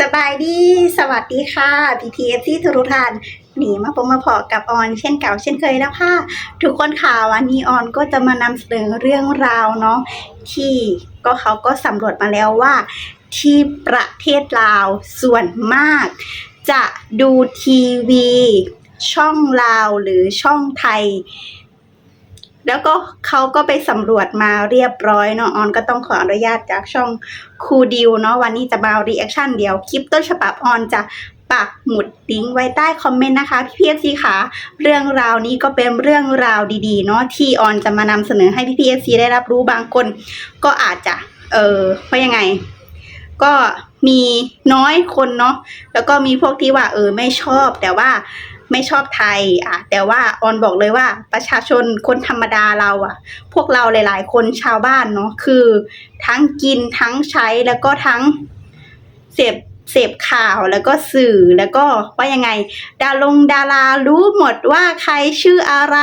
สบายดี สวัสดีค่ะ PTFC ทุกท่านหนีมาพบมาพอกับออนเช่นเก่าเช่นเคยแล้วค่ะ ทุกคนค่ะวันนี้ออนก็จะมานำเสนอเรื่องราวเนาะที่ก็เขาก็สำรวจมาแล้วว่า ที่ประเทศลาวส่วนมาก จะดูทีวี ช่องลาวหรือช่องไทย แล้วก็เขาก็ไปสำรวจมาเรียบร้อยเนาะออนก็ต้องขออนุญาตจากช่องคูดิวเนาะวันนี้จะมารีแอคชั่นเดียวคลิปต้นฉบับออนจะปักหมุดลิงก์ไว้ใต้คอมเมนต์นะคะพี่พีเอฟซีค่ะเรื่องราวนี้ก็เป็นเรื่องราวดีๆเนาะที่ออนจะมานำเสนอให้พี่พีเอฟซีได้รับรู้บางคน ก็อาจจะ เออว่ายังไง ก็มีน้อยคนเนาะแล้วก็มีพวกที่ว่าเออไม่ชอบแต่ว่า ไม่ชอบไทยอะแต่ว่าออนบอกเลยว่าประชาชนคนธรรมดาเราอะ พวกเราหลาย ๆ คนชาวบ้านเนาะคือ ทั้งกินทั้งใช้แล้วก็ทั้งเสพ เสพข่าวแล้วก็สื่อแล้วก็ว่ายังไง ดาลงดารารู้หมดว่าใครชื่ออะไร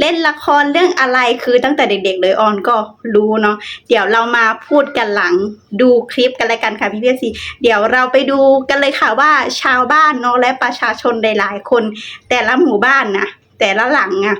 เล่นละครเรื่องอะไรคือตั้งแต่เด็กๆเลยออนก็รู้เนาะเดี๋ยวเรามาพูดกันหลังดูคลิปกันเลยกันค่ะพี่เพียซีเดี๋ยวเราไปดูกันเลยค่ะว่าชาวบ้านเนาะและประชาชนหลายๆคน แต่ละหมู่บ้านนะแต่ละหลังอะ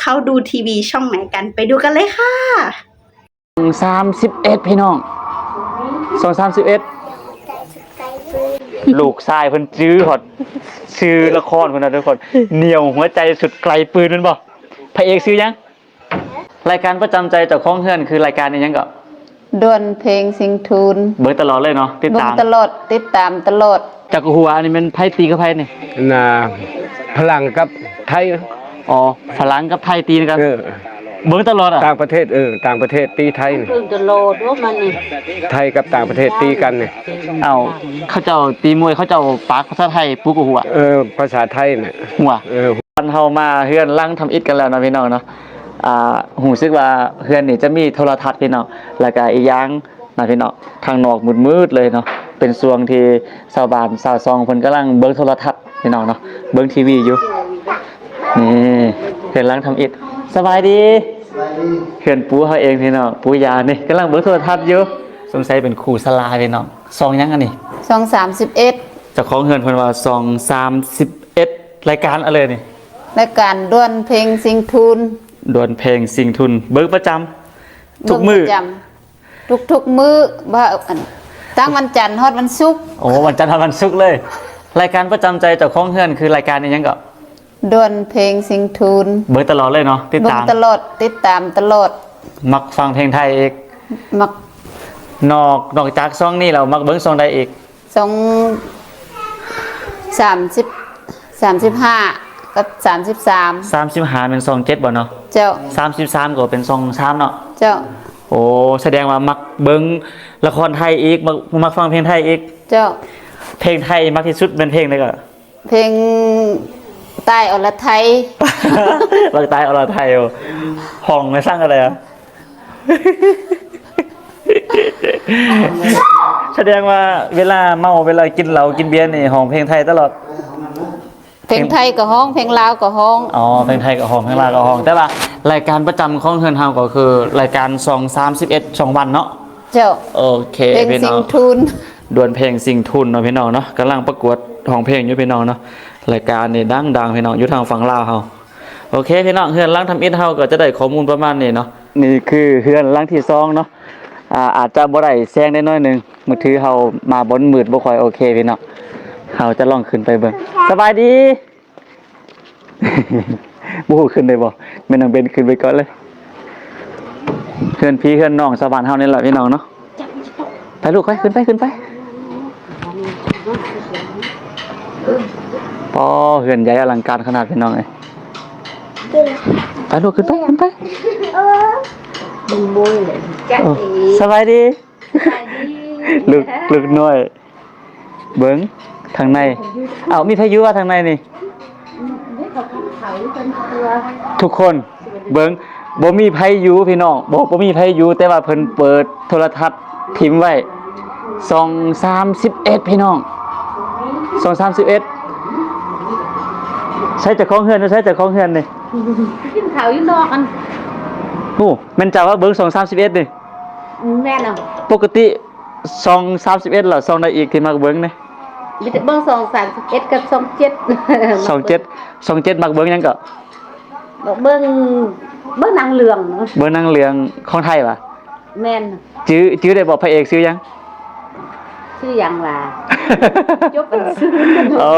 เขาดูทีวีช่องไหนกันไปดูกันเลยค่ะสามสิบเอ็ดพี่น้องสองสามสิบเอ็ด ลูกชายเพิ่นจื้อหอดชื่อละครคนนั้นทุกคนเหนียวหัวใจสุดไกลปืนนั่นบ่พระเอกซื้อยังรายการประจำใจเจากข้องเฮือนคือรายการนี้ยังก็ดวนเพลงสิงทูนเบิร์ตลอดเลยเนาะติดเบิ่งตามตลอดติดตามตลอดจากหัวอันนี้มันไพ่ตีกับไพ่นี่นาพลังกับไทยอ๋อฝรั่งกับไทยตีนกันเออ เบิร์ตลอดอะต่างประเทศเออต่างประเทศตีไทยนี่เพิ่งจะโหลดว่ามันนี่ไทยกับต่างประเทศตีกันนี่เอ้าเขาเจ้าตีมวยเขาเจ้าปากภาษาไทยปุ๊กกับหัวเออภาษาไทยน่ะหัวเออวันเฮามาเฮือนลั่งทำอิฐกันแล้วนะพี่น้องเนาะอ่าหูซึกว่าเฮือนนี่จะมีโทรทัศน์พี่น้องแล้วก็อีกอย่างนะพี่น้องทางนอกมืดๆเลยเนาะเป็นช่วงที่ชาวบ้านชาวซองเพิ่นกำลังเบิ่งโทรทัศน์พี่น้องเนาะเบิ่งทีวีอยู่นี่เฮือนลั่งทำอิฐสบายดี เฮือนปูเฮาเองพี่น้องปูยานี่กำลังเบิ่งโทรทัศน์อยู่สงสัยเป็นครูสลาพี่น้องซองยังอันนี้สองสามสิบเอ็ดเจ้าของเฮือนเพิ่นว่าซอง31รายการอะไรนี่และการดวนเพลงสิงทูนดวลเพลงสิงทุน เบิกประจำทุกมือเบิ่งประจำทุกทุกๆมือว่าอันตั้งวันจันทร์ฮอดวันศุกร์โอ้วันจันทร์ถึงวันศุกร์เลย รายการประจำใจเจากข้องเฮือนคือรายการนี้ยังก็ ดวนเพลงสิงทูนเบิกตลอดเลยเนาะติดเบิ่งตามตลอดติดตามตลอดมักฟังเพลงไทยเอกมักนอกนอกจากซองนี้เรามักเบิ้งซองใดอีกสองสามสิบสามสิบห้ากับสามสิบสาม35เป็นซองเจ็ดบ่เนาะเจ้า33ก็เป็นซอง3เนาะเจ้าโอ้แสดงว่ามักเบิ้งละครไทยอีกมักมักฟังเพลงไทยอีก เจ้าเพลงไทยมักที่สุดเป็นเพลงใดก็เพลง ใต้อรไทยภาคใต้อรไทยเอาห้องไม่สร้างอะไรอะแสดงว่าเวลาเมาเวลากินเหล้ากินเบียร์นี่ห้องเพลงไทยตลอด เพลงไทยก็ห้องเพลงลาวก็ห้องอ๋อเพลงไทยกับห้องเพลงลาวกับห้อง แต่ว่ารายการประจำของเฮือนเฮาก็คือ รายการ2 31 2วันเนาะเจ้าโอเคเพลงพี่สิน้งองทูนดวลเพลงสิงทุนเนาะพี่น้องเนาะกำลังประกวดห้องเพลงอยู่พี่น้องเนาะ รายการนี่ดังๆพี่น้องอยู่ทางฝั่งลาวเฮาโอเคพี่น้องเฮือนหลังทำอิฐเฮาก็จะได้ข้อมูลประมาณนี้เนาะนี่คือเฮือนหลังที่สองเนาะอ่าอาจจะบ่ได้แซงได้น้อยนึงมือถือเฮามาบนมืดบ่ค่อยโอเคพี่น้องเฮาจะลองขึ้นไปเบิ่งสบายดีบ่ฮู้ขึ้นได้บ่แม่นางเบนขึ้นไปก่อนเลยเฮือนพี่เฮือนน้องสวรรค์เฮานี่แหละพี่น้องเนาะไปลูกไปขึ้นไปขึ้นไป ปอเหือนใหญ่อลังการขนาดพี่น้องเลยไปลูกขึ้นไปขึ้นไปเออสบายดีลูกลูกน้อย เบิ้งทางใน เอามีพายุว่าทางในนี่ ทุกคน เบิ้งบ่มีพายุพี่น้องบ่บ่มีพายุแต่ว่าเพิ่นเปิดโทรทัศน์ทิมไว้สองสามสิบเอ็ดพี่น้องสองสามสิบเอ็ด ใช้จากของเฮือนหรือใช้จากของเฮือนนี่กินข้าวอยู่นอกกันโอ้แมันจะว่าเบิ้งสองสามสิบเอ็ดนี่แม่น่ะปกติซอง31เหรอซองใดอีกที่มักเบิ่งนี่มีแต่เบิ่งสองสามสิบเอ็ดกับสองเจ็ด27 27มักเบิ่งหยังก็เบิ่งเบิ่งนางเหลืองเนอะเบิ่งหนังเรื่องของไทยป่ะแม่นจื้อจื้อได้บอกพระเอกชื่อยัง ชื่อหยังล่ะยกเป็นชื่อโอ้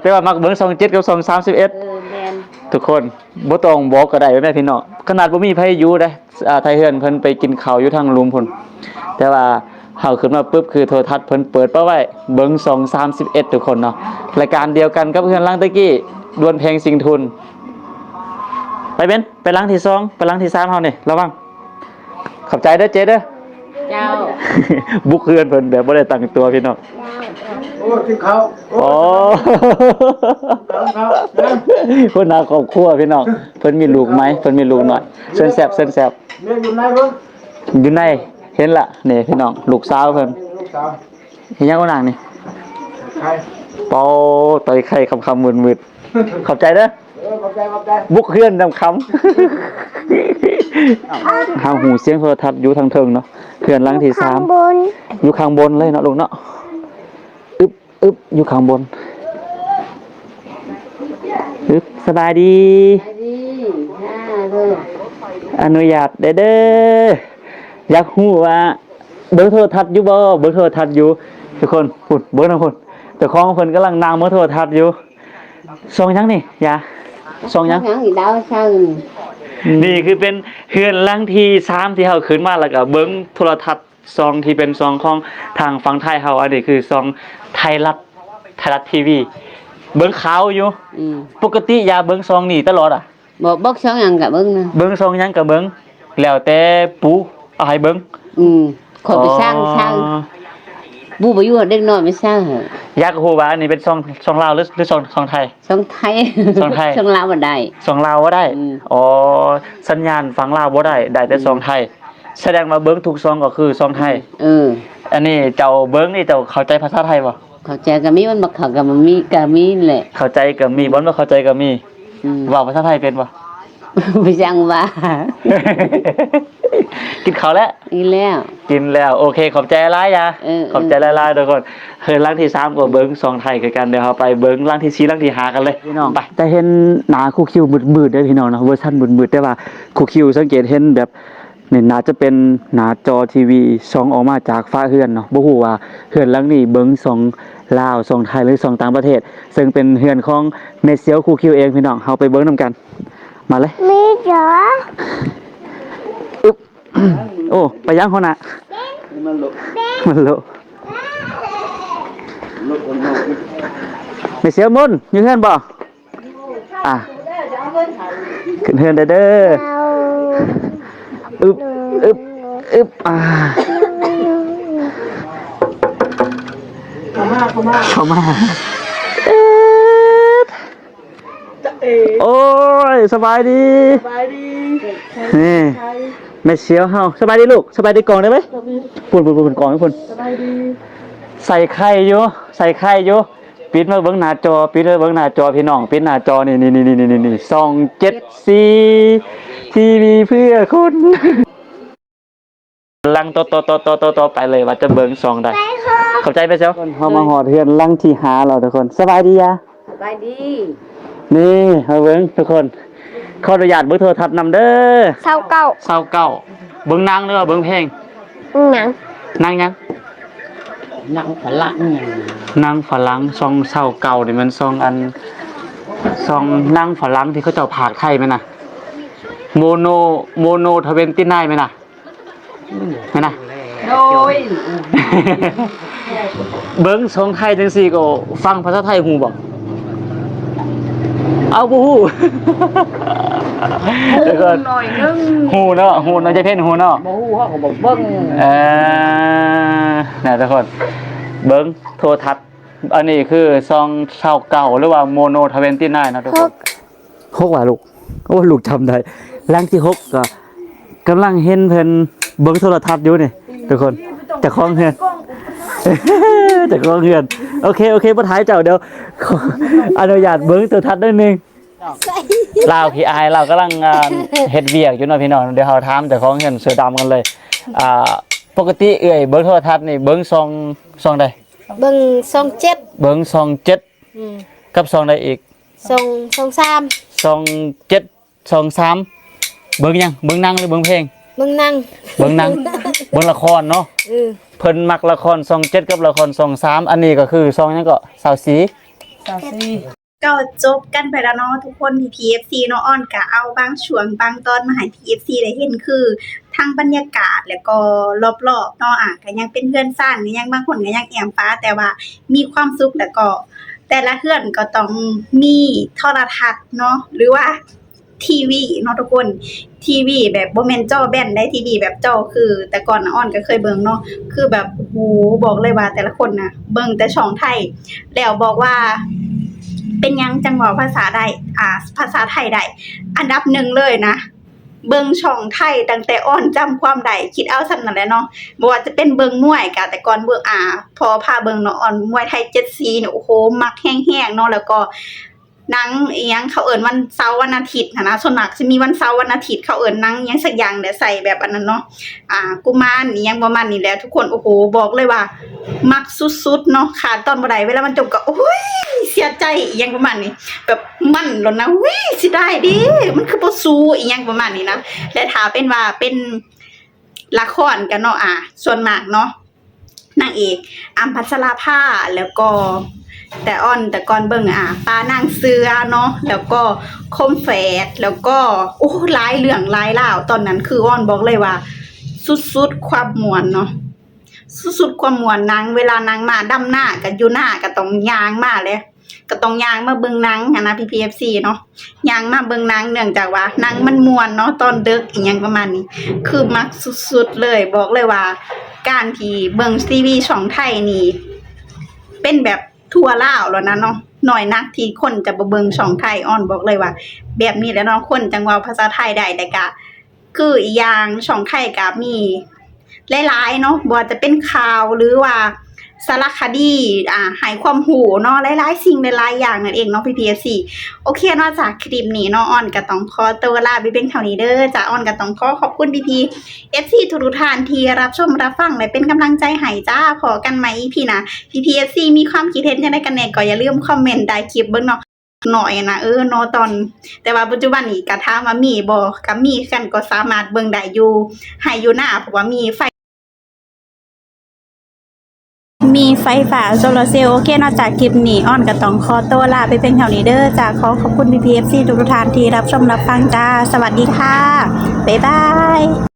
แต่ว่ามักเบิ่ง27กับ231 เออแม่นทุกคนบ่ต้องบอกก็ได้แม่พี่น้องขนาดบ่มีไผอยู่เด้อ่าไทยเฮือนเพิ่นไปกินข้าวอยู่ทางลุมพุ่นแต่ว่าเฮาขึ้นมาปุ๊บคือโทรทัศน์เพิ่นเปิดเป้าไว้เบิ่ง2 31 ทุกคนเนาะรายการเดียวกันกับเฮือนหลังตะกี้ดวลเพลงสิงทุน ไปเบนไปหลังที่สองไปหลังที่สามเฮานี่ระวังขอบใจเด้อเจ๊เด้อ เจ้า บุกเฮือนเพิ่นแบบบ่ได้ตั้งตัวพี่น้องโอ้ที่เขาโอ้เขาคนหาครอบครัวพี่น้องเพิ่นมีลูกไหมเพิ่นมีลูกหน่อยเส้นแสบเส้นแสบแม่อยู่ไหนเบิ่งอยู่ในเห็นละนี่พี่น้องลูกสาวเพิ่นลูกสาวเห็นยังว่านางนี่ใครเป่าต่อยไข่คำคำมืดมืดๆขอบใจเด้อ เออขอบใจขอบใจบุกเฮือนดำคำ หาหูเสียงโทรทัศน์อยู่ทางเทิงเนาะเฮือนหลังที่สามอยู่ข้างบนเลยเนาะลูกเนาะอึบอึบอยู่ข้างบนอึบสบายดีไปดิฮ่าเด้ออนุญาตเด้อเด้ออยากฮู้ว่าเบิ่งโทรทัศน์อยู่บ่เบิ่งโทรทัศน์อยู่ทุกคนพูดเบิ่งนะพุ่นเจ้าของเพิ่นกำลังนั่งเบิ่งโทรทัศน์อยู่ส่องหยังนี่ยาส่องหยังหยังอีดาวช่าง นี่คือเป็นเฮือนหลังที่3ที่เฮาขึ้นมาแล้วก็เบิ่งโทรทัศน์ซองที่เป็นซองของทางฝั่งไทยเฮาอันนี้คือซองไทยรัฐไทยรัฐทีวี เบิ่งข่าวอยู่อืมปกติอย่าเบิ่งซองนี่ตลอดอะบ่บอกช่องหยังก็เบิ่งนะเบิ่งซองหยังก็เบิ่งแล้วแต่ปูเอาให้เบิ่งอืมขอไปสร้างสร้างอ๋อ บูบ่อยู่เด็กน้อยไม่สร้างเหรออยากฮู้ว่าอันนี้เป็นซองซองลาวหรือหรือซองซองไทยช่องไทยช่องไทยช่องลาวบ่ได้ ซองลาวบ่ได้อืม อ๋อสัญญาณฝั่งลาวบ่ได้ได้แต่ซองไทย แสดงว่าเบิ่งทุกซองก็คือซองไทย เออ อันนี้เจ้าเบิ่งนี่เจ้าเข้าใจภาษาไทยบ่เข้าใจก็มีมันบ่เข้าก็มันมีก็มีแหละ เข้าใจก็มีบ่บ่เข้าใจก็มีอืมเว้าภาษาไทยเป็นบ่ไปจังว่า กินข้าวแล้ว อีแล้ว กินแล้วโอเค ขอบใจหลายยาเออ ขอบใจหลายๆทุกคนเฮ้ยร่างที่3ก็เบิ่งซองไทยคือกันเดี๋ยวเราไปเบิ่งร่างที่4ร่างที่5กันเลยพี่น้องไปแต่เห็นหน้าคู่คิวมืดๆเด้อพี่น้องเนาะเวอร์ชันมืดๆแต่ว่าคู่คิวสังเกตเห็นแบบนี่น่าจะเป็นหน้าจอทีวีส่องออกมาจากฟ้าเฮือนเนาะบ่ฮู้ว่าเฮือนหลังนี้เบิ่งส่องลาวส่องไทยหรือส่องต่างประเทศ ซึ่งเป็นเฮือนของเมเซียวคู่คิวเองพี่น้องเฮาไปเบิ่งนํกันมาเลย มีจ๋าอึ๊บ โอ้ไปยังหัวหน้ามันลุกมันโลลุกคนนอกไม่เสียมุนอยู่เฮือนบ่อะขึ้นเฮือนเด้อเด้ออึบอึบอึบอ่าเข้ามาเข้ามาเข้ามาเอ็ดโอ้ยสบายดีไปดีนี่ แม่เสียวเฮาสบายดีลูกสบายดีกล่องได้ไหมปุ่นปุ่นปุ่นกล่องให้ปุ่นสบายดีใส่ไข่อยู่ใส่ไข่อยู่ปิดมาเบิ่งหน้าจอปิดมาเบิ่งหน้าจอพี่น้องปิดหน้าจอนี่นี่นี่นี่นี่นี่สองเจ็ดสี่ทีวีเพื่อคุณลังโตโตโตโตโตโตไปเลยว่าจะเบิ่งซองได้เข้าใจไปเจ้าเฮามาหอดเฮือนลังที่หาเราทุกคนสบายดียะสบายดี นี่เฮาเบิ่งทุกคน ขออนุญาตเบิ่งโทรทัศน์นำเด้อเศร้าเก่าเศร้าเก้าเบิ่งนางหรือว่าเบิ่งเพลงหนังนางยังหนังฝรั่งหยังนางฝรั่งซองเศร้าเก่านี่มันซองอันซองนางฝรั่งที่เขาเจ้าผากไทยไหมน่ะโมโนโมโนทเวนตี้ไนไหมน่ะไหมน่ะโดยเบิ้งซองไทยจังสี่ก็ฟังภาษาไทยฮู้บ่ เอาบ่ฮู้เดี๋ยวก่อนหน่อยนึงฮู้เนาะฮู้เนาะจะเพ่นฮู้เนาะบ่ฮู้เฮาก็บ่เบิ่งเออนะทุกคนเบิ้งโทรทัศน์อันนี้คือซองเช่าเก่าหรือว่าโมโนทเวนตี้ไนนะทุกคนหกว่าลูกโอ้ลูกจำได้แรงที่หกก็กำลังเห็นเพิ่นเบิ้งโทรทัศน์อยู่นี่ทุกคนจะคล้องเฮือนจะคล้องเฮือนโอเคโอเคบ่ท้ายเจ้าเดี๋ยวขออนุญาตเบิ้งโทรทัศน์นิดนึง ลาวพี่อายเรากำลังอ่าเฮ็ดเวียกอยู่เนาะพี่น้องเดี๋ยวเราถามเจ้าของเฮือนเสือดำกันเลยอ่าปกติเอ่ยเบิ่งโทรทัศน์นี่เบิ่งซองซองใดเบิ่งซองเจ็ดเบิ่งซองเจ็ดอืมกับซองใดอีกซองซองสามซองเจ็ดซองสามเบิ่งหยังเบิ่งหนังหรือเบิ่งเพลง เบิ่งนั่งเบิ่งหนัง เบิ่งละครเนาะเออเพิ่นมักละครซองเจ็ดกับละครซองสามอันนี้ก็คือซองหยังก็สาวสี ก็จบกันไปแล้วเนาะทุกคนที่ PFC เนาะอ้อนกะเอาบางช่วงบางตอนมาให้ PFC ได้เห็นคือทั้งบรรยากาศแล้วก็รอบๆเนาะอะก็ยังเป็นเพื่อนซ่านก็ยังบางคนก็ยังแอมฟ้า แต่ว่ามีความสุขแล้วก็ แต่ละเพื่อนก็ต้องมีโทรทัศน์เนาะหรือว่าทีวีเนาะทุกคนทีวีแบบบ่แมนจอแบนได้ทีวีแบบจอคือ แต่ก่อนน่อ้อนก็เคยเบิ่งเนาะคือแบบโหบอกเลยว่าแต่ละคนนะเบิ่งแต่ช่องไทย แล้วบอกว่า เป็นยังจังหวะภาษาใดอ่า ภาษาไทยได้อันดับหนึ่งเลยนะ เบิงช่องไทยตั้งแต่อ่อนจำความใดคิดเอาสำนั่นแหละเนาะบ่ว่าจะเป็นเบิงมวยกะแต่ก่อนเบิงอ่า พอพาเบิงเนาะอ่อนมวยไทยเจ็ดสีเนี่ยโอ้โหมักแห้งๆเนาะแล้วก็ นังอียังเขาเอิ้นวันเสาร์วันอาทิตย์นะส่วนมากสิมีวันเสาร์วันอาทิตย์เขาเอิ้นหนังยังสักอย่างเดี๋ยวใส่แบบอันนั้นเนาะอ่ากุมารอีหยังประมาณนี้แหละทุกคนโอ้โหบอกเลยว่า มักสุดๆเนาะขาดตอนบ่ได้เวลามันจบก็โอ้ยเสียใจอียังประมาณนี้ แบบมันแล้วนะวิสิได้ดิมันคือบ่สู้อียังประมาณนี้นะและถ้าเป็นว่าเป็นละครกันเนาะอะส่วนมากเนาะนางเอกอัมพัชราภาแล้วก็ แต่อ่อนแต่ก่อนเบิ่งอะปานางเสือเนาะแล้วก็คมแฝดแล้วก็โอ้ลายเรื่องลายราวตอนนั้นคืออ่อนบอกเลยว่า สุดๆความม่วนเนาะสุดๆความมวนนางเวลานางมาดำหน้ากับอยู่หน้าก็ต้องยางมาเลยก็ต้องยางมาเบิ่งนางหั้นนะ PPFC เนาะยางมาเบิ่งนางเนื่องจากว่านางมันม่วนเนาะตอนเดึกอีหยังประมาณนี้ คือมักสุดๆเลยบอกเลยว่า การที่เบิ่งซีรีส์ช่องไทยนี่เป็นแบบ ทั่วลาวแล้วนะเนาะหน่อยนักที่คนจะบะเบิงช่องไทยอ้อนบอกเลยว่า แบบนี้แหล้วเนาะคนจังเว่าภาษาไทยได้แต่กะ คืออีกอย่างช่องไทยกะมีหลายๆเนาะบ่ว่าจะเป็นข่าวหรือว่า สารคดีอ่าให้ความหูเนาะหลายๆสิ่งหลายๆอย่างนั่นเองเนาะ PPSC โอเคนอกจากคลิปนี้เนาะออนก็ต้องขอตัวลาไปเป็นเท่านี้เด้อจ้าออนก็ต้องขอขอบคุณ PP FC ทุกท่านที่รับชมรับฟังและเป็นกำลังใจให้จ้าพอกันใหม่ EP หนะ PPSC มีความคิดเห็นจังไดกันแน่ก็อย่าลืมคอมเมนต์ใต้คลิปเบิ่งเนาะหน่อยนะเออนาะตอน แต่ว่าปัจจุบันนี้ก็ถามามีบ่ก็มีกันก็สามารถเบิ่งได้อยู่ให้อยู่หน้าเพราะว่ามีไฟ ไฟฟ้าโซลาเซลล์โอเคนอกจากคลิปนี้อ้อนก็ต้องขอตัวลาไปเป็นแถวนี้เด้อจากขอขอบคุณ BPFC ทุกๆท่านที่รับชมรับฟังจ้า สวัสดีค่ะ บ๊ายบาย